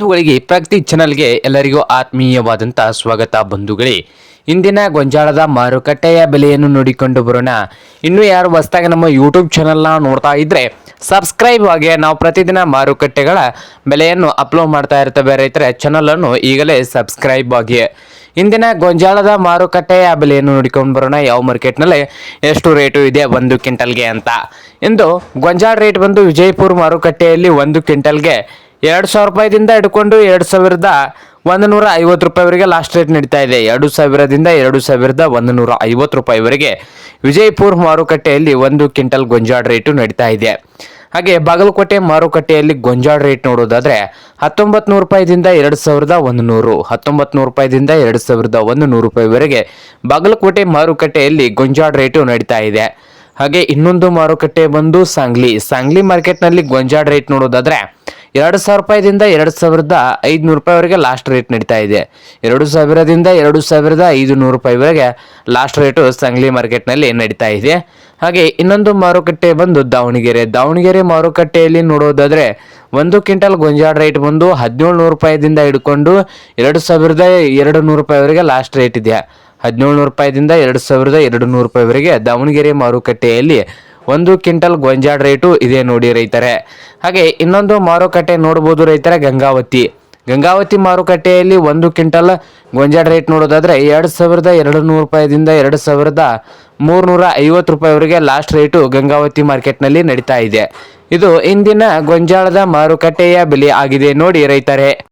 ಬಂಧುಗಳಿಗೆ, ಪ್ರಗತಿ ಚಾನಲ್ಗೆ ಎಲ್ಲರಿಗೂ ಆತ್ಮೀಯವಾದಂಥ ಸ್ವಾಗತ ಬಂಧುಗಳೇ. ಇಂದಿನ ಗೊಂಜಾಳದ ಮಾರುಕಟ್ಟೆಯ ಬೆಲೆಯನ್ನು ನೋಡಿಕೊಂಡು ಬರೋಣ. ಇನ್ನು ಯಾರು ಹೊಸದಾಗಿ ನಮ್ಮ ಯೂಟ್ಯೂಬ್ ಚಾನಲ್ನ ನೋಡ್ತಾ ಇದ್ದರೆ ಸಬ್ಸ್ಕ್ರೈಬ್ ಆಗಿ ನಾವು ಪ್ರತಿದಿನ ಮಾರುಕಟ್ಟೆಗಳ ಬೆಲೆಯನ್ನು ಅಪ್ಲೋಡ್ ಮಾಡ್ತಾ ಇರ್ತವೆ. ರೈತರೆ ಚಾನಲನ್ನು ಈಗಲೇ ಸಬ್ಸ್ಕ್ರೈಬ್ ಆಗಿ. ಇಂದಿನ ಗೊಂಜಾಳದ ಮಾರುಕಟ್ಟೆಯ ಬೆಲೆಯನ್ನು ನೋಡಿಕೊಂಡು ಬರೋಣ. ಯಾವ ಮಾರ್ಕೆಟ್ನಲ್ಲಿ ಎಷ್ಟು ರೇಟು ಇದೆ ಒಂದು ಕ್ವಿಂಟಲ್ಗೆ ಅಂತ. ಇಂದು ಗೊಂಜಾಳ ರೇಟ್ ಬಂದು ವಿಜಯಪುರ ಮಾರುಕಟ್ಟೆಯಲ್ಲಿ ಒಂದು ಕ್ವಿಂಟಲ್ಗೆ ಎರಡು ಸಾವಿರ ರೂಪಾಯಿದಿಂದ ಹಿಡ್ಕೊಂಡು ಎರಡು ಸಾವಿರದ ಒಂದು ನೂರ ಐವತ್ತು ರೂಪಾಯಿವರೆಗೆ ಲಾಸ್ಟ್ ರೇಟ್ ನಡೀತಾ ಇದೆ. ಎರಡು ಸಾವಿರದಿಂದ ಎರಡು ಸಾವಿರದ ಒಂದು ನೂರ ಐವತ್ತು ರೂಪಾಯಿವರೆಗೆ ವಿಜಯಪುರ ಮಾರುಕಟ್ಟೆಯಲ್ಲಿ ಒಂದು ಕ್ವಿಂಟಲ್ ಗೊಂಜಾಳ ರೇಟು ನಡೀತಾ ಇದೆ. ಹಾಗೆ ಬಾಗಲಕೋಟೆ ಮಾರುಕಟ್ಟೆಯಲ್ಲಿ ಗೊಂಜಾಳ ರೇಟ್ ನೋಡೋದಾದ್ರೆ ಹತ್ತೊಂಬತ್ತು ನೂರು ರೂಪಾಯಿದಿಂದ ಎರಡು ಸಾವಿರದ ಒಂದು ನೂರು ಹತ್ತೊಂಬತ್ತು ನೂರು ರೂಪಾಯಿದಿಂದ ಎರಡು ಸಾವಿರದ ಒಂದು ನೂರು ರೂಪಾಯಿವರೆಗೆ ಬಾಗಲಕೋಟೆ ಮಾರುಕಟ್ಟೆಯಲ್ಲಿ ಗೊಂಜಾಳ ರೇಟು ನಡೀತಾ ಇದೆ. ಹಾಗೆ ಇನ್ನೊಂದು ಮಾರುಕಟ್ಟೆ ಬಂದು ಸಾಂಗ್ಲಿ. ಸಾಂಗ್ಲಿ ಮಾರ್ಕೆಟ್ನಲ್ಲಿ ಗೊಂಜಾಳ ರೇಟ್ ನೋಡೋದಾದ್ರೆ ಎರಡು ಸಾವಿರ ರೂಪಾಯಿದಿಂದ ಎರಡು ಸಾವಿರದ ಐದುನೂರು ರೂಪಾಯಿವರೆಗೆ ಲಾಸ್ಟ್ ರೇಟ್ ನಡೀತಾ ಇದೆ. ಎರಡು ಸಾವಿರದಿಂದ ಎರಡು ಸಾವಿರದ ಐದು ನೂರು ರೂಪಾಯಿವರೆಗೆ ಲಾಸ್ಟ್ ರೇಟು ಸಂಗ್ಲಿ ಮಾರ್ಕೆಟ್ನಲ್ಲಿ ನಡೀತಾ ಇದೆ. ಹಾಗೆ ಇನ್ನೊಂದು ಮಾರುಕಟ್ಟೆ ಬಂದು ದಾವಣಗೆರೆ. ದಾವಣಗೆರೆ ಮಾರುಕಟ್ಟೆಯಲ್ಲಿ ನೋಡೋದಾದರೆ ಒಂದು ಕ್ವಿಂಟಲ್ ಗೊಂಜಾಳ ರೇಟ್ ಬಂದು ಹದಿನೇಳು ನೂರು ರೂಪಾಯಿದಿಂದ ಹಿಡ್ಕೊಂಡು ಎರಡು ಸಾವಿರದ ಎರಡು ನೂರು ರೂಪಾಯಿವರೆಗೆ ಲಾಸ್ಟ್ ರೇಟ್ ಇದೆ. ಹದಿನೇಳು ನೂರು ರೂಪಾಯಿದಿಂದ ಎರಡು ಸಾವಿರದ ಎರಡು ನೂರು ರೂಪಾಯಿವರೆಗೆ ದಾವಣಗೆರೆ ಮಾರುಕಟ್ಟೆಯಲ್ಲಿ ಒಂದು ಕ್ವಿಂಟಲ್ ಗೊಂಜಾಳ ರೇಟು ಇದೆ ನೋಡಿ ರೈತರೆ. ಹಾಗೆ ಇನ್ನೊಂದು ಮಾರುಕಟ್ಟೆ ನೋಡ್ಬೋದು ರೈತರ, ಗಂಗಾವತಿ. ಗಂಗಾವತಿ ಮಾರುಕಟ್ಟೆಯಲ್ಲಿ ಒಂದು ಕ್ವಿಂಟಲ್ ಗೊಂಜಾಳ ರೇಟ್ ನೋಡೋದಾದ್ರೆ ಎರಡು ಸಾವಿರದ ಎರಡು ನೂರು ರೂಪಾಯಿದಿಂದ ಎರಡು ಸಾವಿರದ ಮೂರ್ನೂರ ಐವತ್ತು ರೂಪಾಯಿವರೆಗೆ ಲಾಸ್ಟ್ ರೇಟು ಗಂಗಾವತಿ ಮಾರ್ಕೆಟ್ನಲ್ಲಿ ನಡೀತಾ ಇದೆ. ಇದು ಇಂದಿನ ಗೊಂಜಾಳದ ಮಾರುಕಟ್ಟೆಯ ಬೆಲೆ ಆಗಿದೆ ನೋಡಿ ರೈತರೇ.